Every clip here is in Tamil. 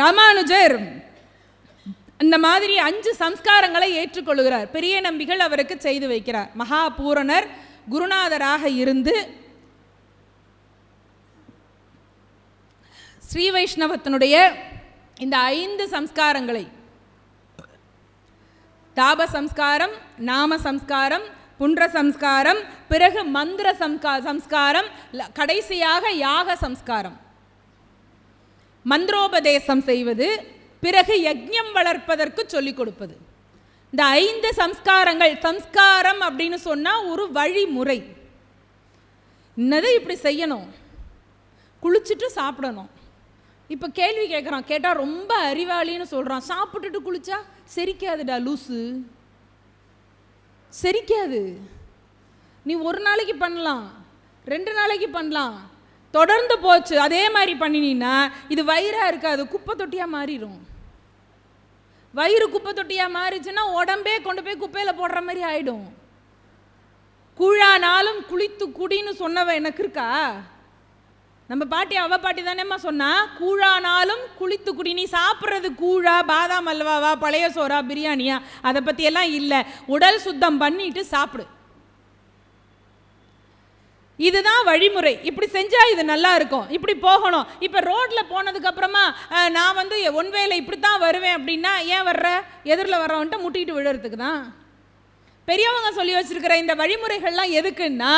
ராமானுஜர் இந்த மாதிரி அஞ்சு சம்ஸ்காரங்களை ஏற்றுக்கொள்கிறார். பெரிய நம்பிகள் அவருக்கு செய்து வைக்கிறார். மகா பூரணர் குருநாதராக இருந்து ஸ்ரீ வைஷ்ணவத்தினுடைய இந்த ஐந்து சம்ஸ்காரங்களை தாப சம்ஸ்காரம் நாம சம்ஸ்காரம் புன்ற சம்ஸ்காரம் பிறகு மந்திர சம்கா சம்ஸ்காரம் கடைசியாக யாக சம்ஸ்காரம். மந்திரோபதேசம் செய்வது பிறகு யஜ்யம் வளர்ப்பதற்கு சொல்லிக் கொடுப்பது. இந்த ஐந்து சம்ஸ்காரங்கள் சம்ஸ்காரம் அப்படின்னு சொன்னால் ஒரு வழிமுறை. இன்னதை இப்படி செய்யணும்? குளிச்சுட்டு சாப்பிடணும். இப்போ கேள்வி கேட்குறான் கேட்டால் ரொம்ப அறிவாளின்னு சொல்கிறான் சாப்பிட்டுட்டு குளிச்சா செரிக்காதுடா லூசு. செரிக்காது. நீ ஒரு நாளைக்கு பண்ணலாம் ரெண்டு நாளைக்கு பண்ணலாம். தொடர்ந்து போச்சு. அதே மாதிரி பண்ணினீன்னா இது வயிறாக இருக்காது குப்பை தொட்டியாக மாறிடும் வயிறு குப்பை தொட்டியாக மாறிச்சுன்னா உடம்பே கொண்டு போய் குப்பையில் போடுற மாதிரி ஆயிடும். கூழானாலும் குளித்து குடின்னு சொன்னவ எனக்கு இருக்கா? நம்ம பாட்டி அவ பாட்டி தானேம்மா சொன்னா கூழானாலும் குளித்து குடி நீ சாப்பிட்றது கூழா பாதாம் அல்வாவா பழைய சோறா பிரியாணியா அதை பற்றியெல்லாம் இல்லை. உடல் சுத்தம் பண்ணிட்டு சாப்பிடு. இதுதான் வழிமுறை. இப்படி செஞ்சால் இது நல்லா இருக்கும். இப்படி போகணும். இப்போ ரோட்டில் போனதுக்கப்புறமா நான் வந்து ஒன் வேல இப்படி தான் வருவேன் அப்படின்னா ஏன் வர்ற? எதிரில் வர்றவன்ட்டு முட்டிட்டு விழுறதுக்கு தான். பெரியவங்க சொல்லி வச்சிருக்கிற இந்த வழிமுறைகள்லாம் எதுக்குன்னா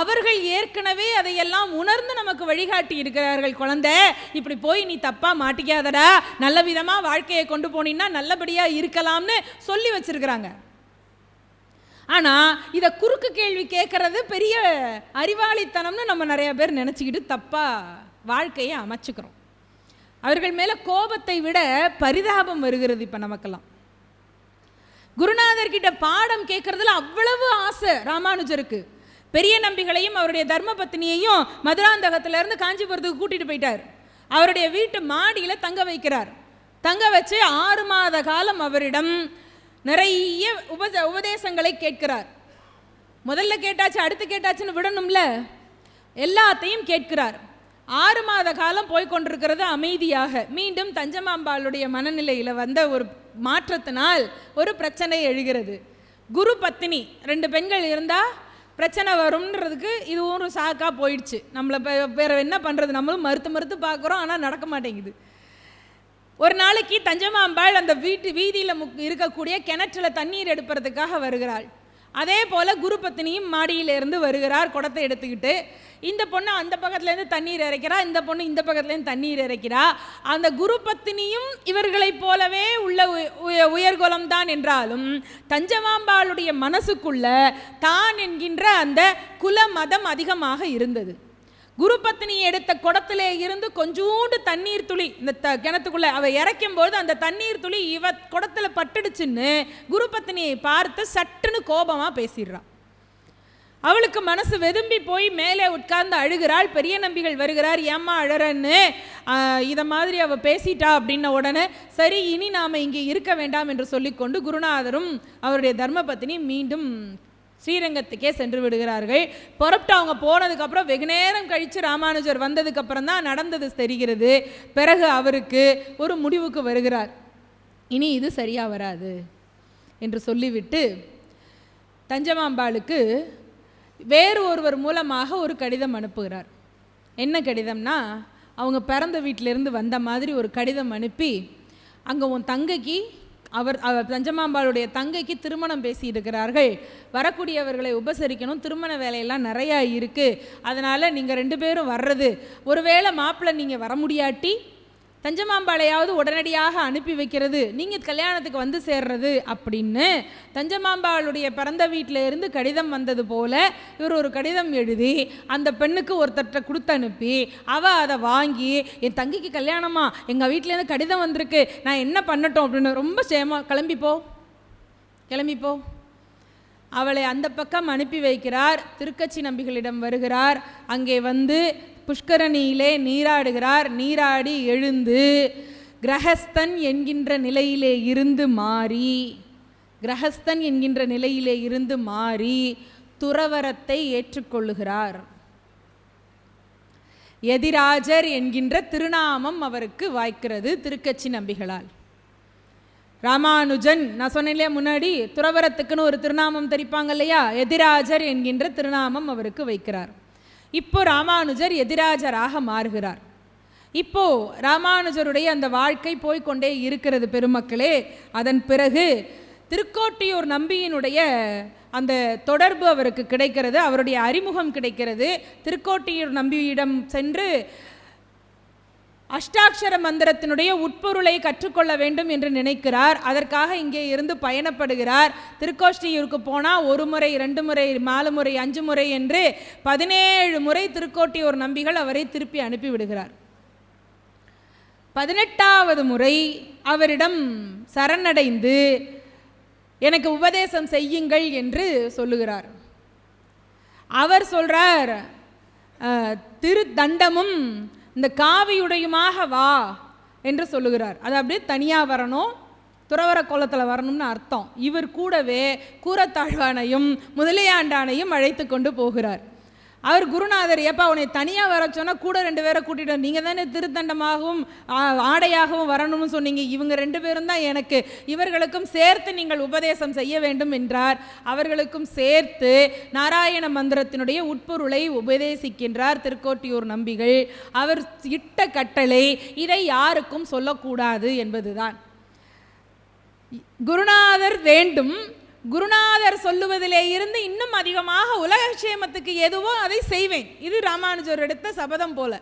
அவர்கள் ஏற்கனவே அதையெல்லாம் உணர்ந்து நமக்கு வழிகாட்டி இருக்கிறார்கள் குழந்தை. இப்படி போய் நீ தப்பாக மாட்டிக்காதடா. நல்ல விதமாக வாழ்க்கையை கொண்டு போனீங்கன்னா நல்லபடியாக இருக்கலாம்னு சொல்லி வச்சிருக்கிறாங்க. ஆனால் இதை குறுக்கு கேள்வி கேட்குறது பெரிய அறிவாளித்தனம்னு நம்ம நிறைய பேர் நினச்சிக்கிட்டு தப்பாக வாழ்க்கையை அமைச்சுக்கிறோம். அவர்கள் மேலே கோபத்தை விட பரிதாபம் வருகிறது இப்போ நமக்கெல்லாம். குருநாதர்கிட்ட பாடம் கேட்கறதுல அவ்வளவு ஆசை ராமானுஜருக்கு. பெரிய நம்பிகளையும் அவருடைய தர்ம பத்னியையும் மதுராந்தகத்திலேருந்து காஞ்சிபுரத்துக்கு கூட்டிட்டு போயிட்டார். அவருடைய வீட்டு மாடியில் தங்க வைக்கிறார். தங்க வச்சு ஆறு மாத காலம் அவரிடம் நிறைய உபத உபதேசங்களை கேட்கிறார். முதல்ல கேட்டாச்சு அடுத்து கேட்டாச்சுன்னு விடணும்ல? எல்லாத்தையும் கேட்கிறார். ஆறு மாத காலம் போய் கொண்டிருக்கிறது அமைதியாக. மீண்டும் தஞ்சமாம்பாளுடைய மனநிலையில் வந்த ஒரு மாற்றத்தினால் ஒரு பிரச்சனை எழுகிறது. குரு பத்தினி ரெண்டு பெண்கள் இருந்தால் பிரச்சனை வரும்ன்றதுக்கு இது ஒரு சாக்காக போயிடுச்சு. நம்மளை வேறு என்ன பண்ணுறது நம்மளும் மறுத்து மறுத்து பார்க்குறோம் ஆனால் நடக்க மாட்டேங்குது. ஒரு நாளைக்கு தஞ்சமாம்பாள் அந்த வீட்டு வீதியில் முக் இருக்கக்கூடிய கிணற்றில் தண்ணீர் எடுப்பதற்காக வருகிறாள். அதே போல் குரு பத்தினியும் மாடியிலேருந்து வருகிறார் குடத்தை எடுத்துக்கிட்டு. இந்த பொண்ணு அந்த பக்கத்துலேருந்து தண்ணீர் இறைக்கிறா இந்த பொண்ணு இந்த பக்கத்துலேருந்து தண்ணீர் இறைக்கிறா. அந்த குரு பத்தினியும் இவர்களைப் போலவே உள்ள உய- உயர்குலம் தான் என்றாலும் தஞ்சமாம்பாளுடைய மனசுக்குள்ள தான் என்கின்ற அந்த குல மதம் அதிகமாக இருந்தது. குரு பத்னி எடுத்த குடத்திலே இருந்து கொஞ்சோண்டு தண்ணீர் துளி இந்த த கிணத்துக்குள்ளே அவள் இறைக்கும் போது அந்த தண்ணீர் துளி இவ குடத்தில் பட்டுடுச்சுன்னு குரு பத்னியை பார்த்து சட்டுன்னு கோபமாக பேசிடுறான் அவளுக்கு மனசு வெதும்பி போய் மேலே உட்கார்ந்து அழுகிறாள். பெரிய நம்பிகள் வருகிறார் ஏம்மா அழறன்னு? இதை மாதிரி அவள் பேசிட்டா? அப்படின்ன உடனே சரி இனி நாம் இங்கே இருக்க வேண்டாம் என்று சொல்லிக்கொண்டு குருநாதரும் அவருடைய தர்மபத்தினி மீண்டும் ஸ்ரீரங்கத்துக்கே சென்று விடுகிறார்கள். புறப்பட்டு அவங்க போனதுக்கப்புறம் வெகு நேரம் கழித்து ராமானுஜர் வந்ததுக்கப்புறம் தான் நடந்தது தெரிகிறது. பிறகு அவருக்கு ஒரு முடிவுக்கு வருகிறார். இனி இது சரியாக வராது என்று சொல்லிவிட்டு தஞ்சமாம்பாளுக்கு வேறு ஒருவர் மூலமாக ஒரு கடிதம் அனுப்புகிறார். என்ன கடிதம்னா அவங்க பிறந்த வீட்டிலேருந்து வந்த மாதிரி ஒரு கடிதம் அனுப்பி அங்கே உன் தங்கைக்கு அவர் அவர் தஞ்சமாம்பாளுடைய தங்கைக்கு திருமணம் பேசியிருக்கிறார்கள். வரக்கூடியவர்களை உபசரிக்கணும். திருமண வேலையெல்லாம் நிறையா இருக்குது அதனால் நீங்கள் ரெண்டு பேரும் வர்றது. ஒருவேளை மாப்பிள்ளை நீங்கள் வர முடியாட்டி? தஞ்சமாம்பாளையாவது உடனடியாக அனுப்பி வைக்கிறது. நீங்கள் கல்யாணத்துக்கு வந்து சேர்றது அப்படின்னு தஞ்சமாம்பாளுடைய பிறந்த வீட்டில் இருந்து கடிதம் வந்தது போல இவர் ஒரு கடிதம் எழுதி அந்த பெண்ணுக்கு ஒருத்தர்கிட்ட கொடுத்து அனுப்பி அவள் அதை வாங்கி என் தங்கிக்கு கல்யாணமா? எங்கள் வீட்டிலேருந்து கடிதம் வந்திருக்கு. நான் என்ன பண்ணட்டும்? அப்படின்னு ரொம்ப சேமா கிளம்பிப்போ கிளம்பிப்போ அவளை அந்த பக்கம் அனுப்பி வைக்கிறார். திருக்கட்சி நம்பிகளிடம் வருகிறார். அங்கே வந்து புஷ்கரணியிலே நீராடுகிறார் நீராடி எழுந்து கிரகஸ்தன் என்கின்ற நிலையிலே இருந்து மாறி கிரகஸ்தன் என்கின்ற நிலையிலே இருந்து மாறி துறவரத்தை ஏற்றுக்கொள்ளுகிறார். எதிராஜர் என்கின்ற திருநாமம் அவருக்கு வாய்க்கிறது திருக்கட்சி நம்பிகளால். ராமானுஜன் நான் சொன்னேன் முன்னாடி துறவரத்துக்குன்னு ஒரு திருநாமம் தெரிப்பாங்க இல்லையா? எதிராஜர் என்கின்ற திருநாமம் அவருக்கு வைக்கிறார். இப்போ ராமானுஜர் எதிராஜராக மாறுகிறார். இப்போ ராமானுஜருடைய அந்த வாழ்க்கை போய்கொண்டே இருக்கிறது பெருமக்களே. அதன் பிறகு திருக்கோட்டியூர் நம்பியினுடைய அந்த தொடர்பு அவருக்கு கிடைக்கிறது அவருடைய அறிமுகம் கிடைக்கிறது. திருக்கோட்டியூர் நம்பியிடம் சென்று அஷ்டாட்சர மந்திரத்தினுடைய உட்பொருளை கற்றுக்கொள்ள வேண்டும் என்று நினைக்கிறார். அதற்காக இங்கே இருந்து பயணப்படுகிறார். திருக்கோஷ்டியூருக்கு போனால் ஒரு முறை ரெண்டு முறை நாலு முறை அஞ்சு முறை என்று பதினேழு முறை திருக்கோட்டியூர் நம்பிகள் அவரை திருப்பி அனுப்பிவிடுகிறார் பதினெட்டாவது முறை அவரிடம் சரணடைந்து எனக்கு உபதேசம் செய்யுங்கள் என்று சொல்லுகிறார். அவர் சொல்றார் திரு திருத்தண்டமும் இந்த காவியுடையுமாக வா என்று சொல்லுகிறார். அது அப்படியே தனியாக வரணும் துறவர கோலத்தில் வரணும்னு அர்த்தம். இவர் கூடவே கூரத்தாழ்வானையும் முதலியாண்டானையும் அழைத்து கொண்டு போகிறார். அவர் குருநாதர் ஏப்பா உன்னை தனியாக வர சொன்னால் கூட ரெண்டு பேரை கூட்டிட்டு நீங்கள் தானே திருத்தண்டமாகவும் ஆ, ஆடையாகவும் வரணும்னு சொன்னீங்க. இவங்க ரெண்டு பேரும் தான் எனக்கு. இவர்களுக்கும் சேர்த்து நீங்கள் உபதேசம் செய்ய வேண்டும் என்றார். அவர்களுக்கும் சேர்த்து நாராயண மந்திரத்தினுடைய உட்பொருளை உபதேசிக்கின்றார் திருக்கோட்டியூர் நம்பிகள். அவர் இட்ட கட்டளை இதை யாருக்கும் சொல்லக்கூடாது என்பதுதான். குருநாதர் வேண்டும். குருநாதர் சொல்லுவதிலே இருந்து இன்னும் அதிகமாக உலக க்ஷேமத்துக்கு எதுவோ அதை செய்வேன். இது ராமானுஜர் எடுத்த சபதம் போல.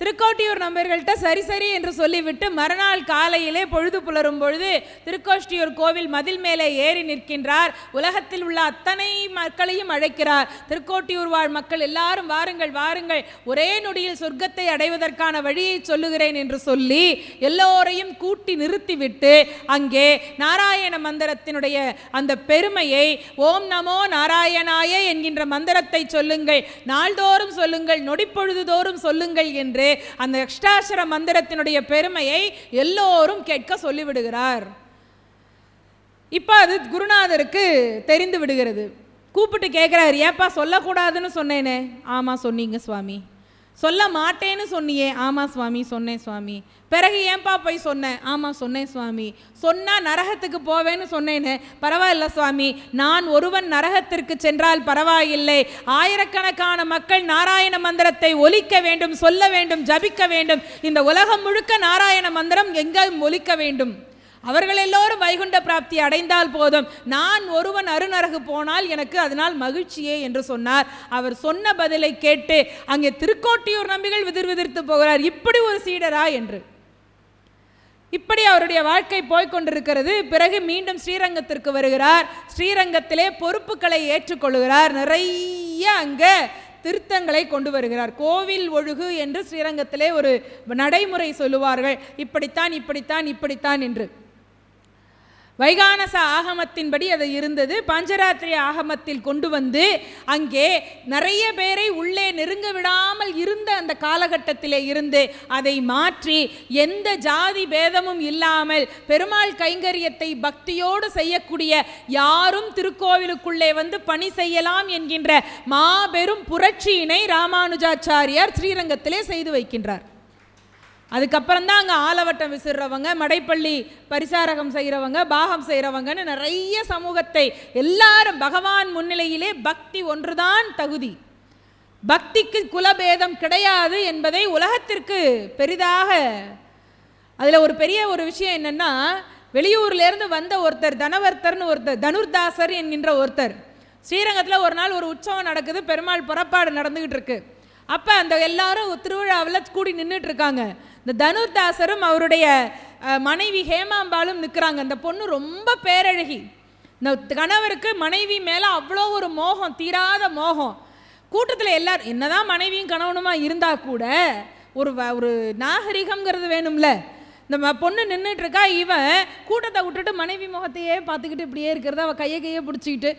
திருக்கோட்டியூர் நம்பர்கள்ட்ட சரி சரி என்று சொல்லிவிட்டு மறுநாள் காலையிலே பொழுது புலரும் பொழுது திருக்கோஷ்டியூர் கோவில் மதில் மேலே ஏறி நிற்கின்றார். உலகத்தில் உள்ள அத்தனை மக்களையும் அழைக்கிறார். திருக்கோட்டியூர் வாழ் மக்கள் எல்லாரும் வாருங்கள் வாருங்கள். ஒரே நொடியில் சொர்க்கத்தை அடைவதற்கான வழியை சொல்லுகிறேன் என்று சொல்லி எல்லோரையும் கூட்டி நிறுத்திவிட்டு அங்கே நாராயண மந்திரத்தினுடைய அந்த பெருமையை ஓம் நமோ நாராயணாய என்கின்ற மந்திரத்தை சொல்லுங்கள். நாள்தோறும் சொல்லுங்கள் நொடிப்பொழுதுதோறும் சொல்லுங்கள் என்று அந்த அஷ்டாட்சர மந்திரத்தினுடைய பெருமையை எல்லோரும் கேட்க சொல்லிவிடுகிறார். இப்போ அது குருநாதருக்கு தெரிந்து விடுகிறது. கூப்பிட்டு கேட்குறாரு ஏப்பா சொல்லக்கூடாதுன்னு சொன்னேனே. ஆமாம் சொன்னீங்க சுவாமி. சொல்ல மாட்டேன்னு சொன்னியே. ஆமாம் சுவாமி சொன்னேன் சுவாமி. பிறகு ஏன்பா போய் சொன்னேன் ஆமாம் சொன்னேன் சுவாமி. சொன்னால் நரகத்துக்கு போவேன்னு சொன்னேன்னு பரவாயில்ல சுவாமி. நான் ஒருவன் நரகத்திற்கு சென்றால் பரவாயில்லை. ஆயிரக்கணக்கான மக்கள் நாராயண மந்திரத்தை ஒலிக்க வேண்டும் சொல்ல வேண்டும் ஜபிக்க வேண்டும். இந்த உலகம் முழுக்க நாராயண மந்திரம் எங்கும் ஒலிக்க வேண்டும். அவர்கள் எல்லோரும் வைகுண்ட பிராப்தி அடைந்தால் போதும். நான் ஒருவன் அருணரகு போனால் எனக்கு அதனால் மகிழ்ச்சியே என்று சொன்னார். அவர் சொன்ன பதிலை கேட்டு அங்கே திருக்கோட்டியூர் நம்பிகள் விதிர் விதிர்த்து போகிறார். இப்படி ஒரு சீடரா என்று. இப்படி அவருடைய வாழ்க்கை போய்க்கொண்டிருக்கிறது பிறகு மீண்டும் ஸ்ரீரங்கத்திற்கு வருகிறார். ஸ்ரீரங்கத்திலே பொறுப்புகளை ஏற்றுக்கொள்கிறார். நிறைய அங்கே திருத்தங்களை கொண்டு வருகிறார். கோவில் ஒழுகு என்று ஸ்ரீரங்கத்திலே ஒரு நடைமுறை சொல்லுவார்கள். இப்படித்தான் இப்படித்தான் இப்படித்தான் என்று. வைகானச ஆகமத்தின்படி அது இருந்தது. பஞ்சராத்திரி ஆகமத்தில் கொண்டு வந்து அங்கே நிறைய பேரை உள்ளே நெருங்க விடாமல் இருந்த அந்த காலகட்டத்திலே இருந்து அதை மாற்றி எந்த ஜாதி பேதமும் இல்லாமல் பெருமாள் கைங்கரியத்தை பக்தியோடு செய்யக்கூடிய யாரும் திருக்கோவிலுக்குள்ளே வந்து பணி செய்யலாம் என்கின்ற மாபெரும் புரட்சியினை ராமானுஜாச்சாரியார் ஸ்ரீரங்கத்திலே செய்து வைக்கின்றார். அதுக்கப்புறம் தான் அங்கே ஆலவட்டம் விசிறவங்க மடைப்பள்ளி பரிசாரகம் செய்கிறவங்க பாகம் செய்கிறவங்கன்னு நிறைய சமூகத்தை எல்லாரும் பகவான் முன்னிலையிலே பக்தி ஒன்றுதான் தகுதி. பக்திக்கு குலபேதம் கிடையாது என்பதை உலகத்திற்கு பெரிதாக அதில் ஒரு பெரிய ஒரு விஷயம் என்னென்னா வெளியூர்லேருந்து வந்த ஒருத்தர் தனவர்த்தர்னு ஒருத்தர் தனுர்தாசர் என்கின்ற ஒருத்தர் ஸ்ரீரங்கத்தில் ஒரு நாள் ஒரு உற்சவம் நடக்குது பெருமாள் புறப்பாடு நடந்துக்கிட்டு இருக்கு. அப்போ அந்த எல்லாரும் திருவிழாவில் கூடி நின்றுட்டு இருக்காங்க. இந்த தனுர்தாசரும் அவருடைய மனைவி ஹேமாம்பாலும் நிற்கிறாங்க அந்த பொண்ணு ரொம்ப பேரழகி. இந்த கணவருக்கு மனைவி மேலே அவ்வளோ ஒரு மோகம் தீராத மோகம். கூட்டத்தில் எல்லாரும் என்னதான் மனைவியும் கணவனுமா இருந்தால் கூட ஒரு ஒரு நாகரிகம்ங்கிறது வேணும்ல. இந்த ம- பொண்ணு நின்றுட்டு இருக்கா இவன் கூட்டத்தை விட்டுட்டு மனைவி முகத்தையே பார்த்துக்கிட்டு இப்படியே இருக்கிறத அவள் கையை கையை பிடிச்சிக்கிட்டு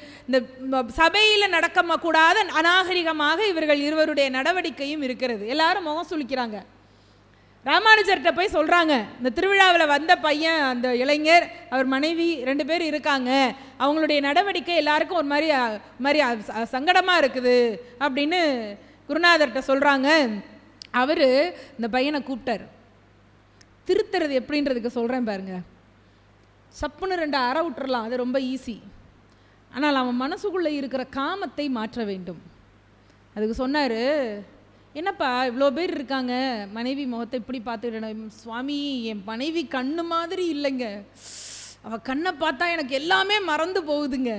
இந்த சபையில் நடக்க கூடாத அநாகரிகமாக இவர்கள் இருவருடைய நடவடிக்கையும் இருக்கிறது. எல்லாரும் முகம் சுளிக்கிறாங்க. ராமானுஜர்கிட்ட போய் சொல்கிறாங்க இந்த திருவிழாவில் வந்த பையன் அந்த இளைஞர் அவர் மனைவி ரெண்டு பேர் இருக்காங்க. அவங்களுடைய நடவடிக்கை எல்லாருக்கும் ஒரு மாதிரி மாதிரி சங்கடமாக இருக்குது அப்படின்னு குருநாதர்கிட்ட சொல்கிறாங்க அவர் இந்த பையனை கூப்பிட்டார். திருத்துறது எப்படின்றதுக்கு சொல்கிறேன் பாருங்க. சப்புன்னு ரெண்டு அற விட்டுறலாம் அது ரொம்ப ஈஸி ஆனால் அவன் மனசுக்குள்ளே இருக்கிற காமத்தை மாற்ற வேண்டும். அதுக்கு சொன்னார் என்னப்பா இவ்வளோ பேர் இருக்காங்க மனைவி முகத்தை இப்படி பார்த்துக்கிட்டேன் சுவாமி என் மனைவி கண்ணு மாதிரி இல்லைங்க. அவள் கண்ணை பார்த்தா எனக்கு எல்லாமே மறந்து போகுதுங்க.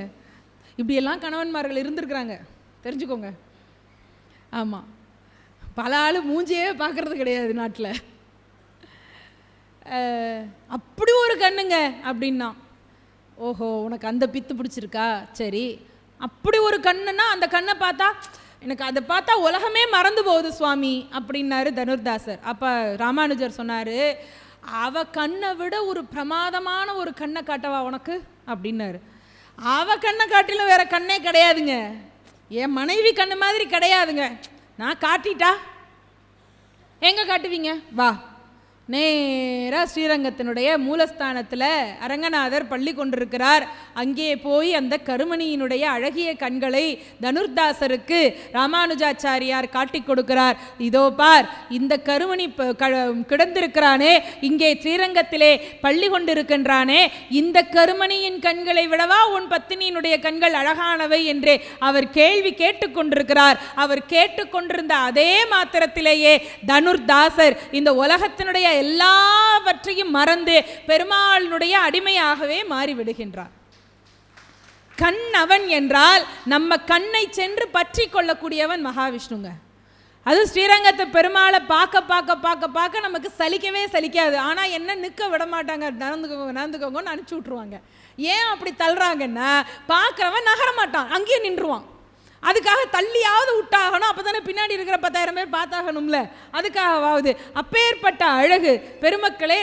இப்படியெல்லாம் கணவன்மார்கள் இருந்திருக்கிறாங்க. தெரிஞ்சுக்கோங்க. ஆமாம் பல ஆள் மூஞ்சியே பார்க்கறது கிடையாது நாட்டில். அப்படி ஒரு கண்ணுங்க அப்படின்னா ஓஹோ உனக்கு அந்த பித்து பிடிச்சிருக்கா? சரி. அப்படி ஒரு கண்ணுன்னா அந்த கண்ணை பார்த்தா எனக்கு அதை பார்த்தா உலகமே மறந்து போகுது சுவாமி அப்படின்னாரு தனுர்தாசர். அப்போ ராமானுஜர் சொன்னார் அவ கண்ணை விட ஒரு பிரமாதமான ஒரு கண்ணை காட்டவா உனக்கு? அப்படின்னாரு. அவ கண்ணை காட்டிலும் வேற கண்ணே கிடையாதுங்க. என் மனைவி கண்ணு மாதிரி கிடையாதுங்க. நான் காட்டிட்டா? எங்கே காட்டுவீங்க? வா. நேரா ஸ்ரீரங்கத்தினுடைய மூலஸ்தானத்தில் அரங்கநாதர் பள்ளி கொண்டிருக்கிறார். அங்கே போய் அந்த கருமணியினுடைய அழகிய கண்களை தனுர்தாசருக்கு ராமானுஜாச்சாரியார் காட்டி கொடுக்கிறார். இதோ பார் இந்த கருமணி கிடந்திருக்கிறானே இங்கே ஸ்ரீரங்கத்திலே பள்ளி கொண்டிருக்கின்றானே இந்த கருமணியின் கண்களை விடவா உன் பத்தினியினுடைய கண்கள் அழகானவை என்று அவர் கேள்வி கேட்டுக்கொண்டிருக்கிறார் அவர் கேட்டுக்கொண்டிருந்த அதே மாத்திரத்திலேயே தனுர்தாசர் இந்த உலகத்தினுடைய எல்லாவற்றையும் மறந்து பெருமாளினுடைய அடிமையாகவே மாறிவிடுகின்றார். கண் அவன் என்றால் நம்ம கண்ணை சென்று பற்றி கொள்ளக்கூடியவன் மகாவிஷ்ணுங்க. அது ஸ்ரீரங்கத்தை பெருமாளை பார்க்க பார்க்க பார்க்க பார்க்க நமக்கு சலிக்கவே சலிக்காது. ஆனால் என்ன நிற்க விட மாட்டாங்க. நடந்துக்கோங்க நடந்துக்கோங்கன்னு அனுப்பிச்சி விட்ருவாங்க ஏன் அப்படி தள்ளுறாங்கன்னா பார்க்குறவன் நகர மாட்டான். அங்கேயே நின்றுவான். அதுக்காக தள்ளியாவது விட்டாகணும். அப்போ தானே பின்னாடி இருக்கிற பத்தாயிரம் பேர் பார்த்தாகணும்ல. அதுக்காகவாவது அப்பேற்பட்ட அழகு பெருமக்களே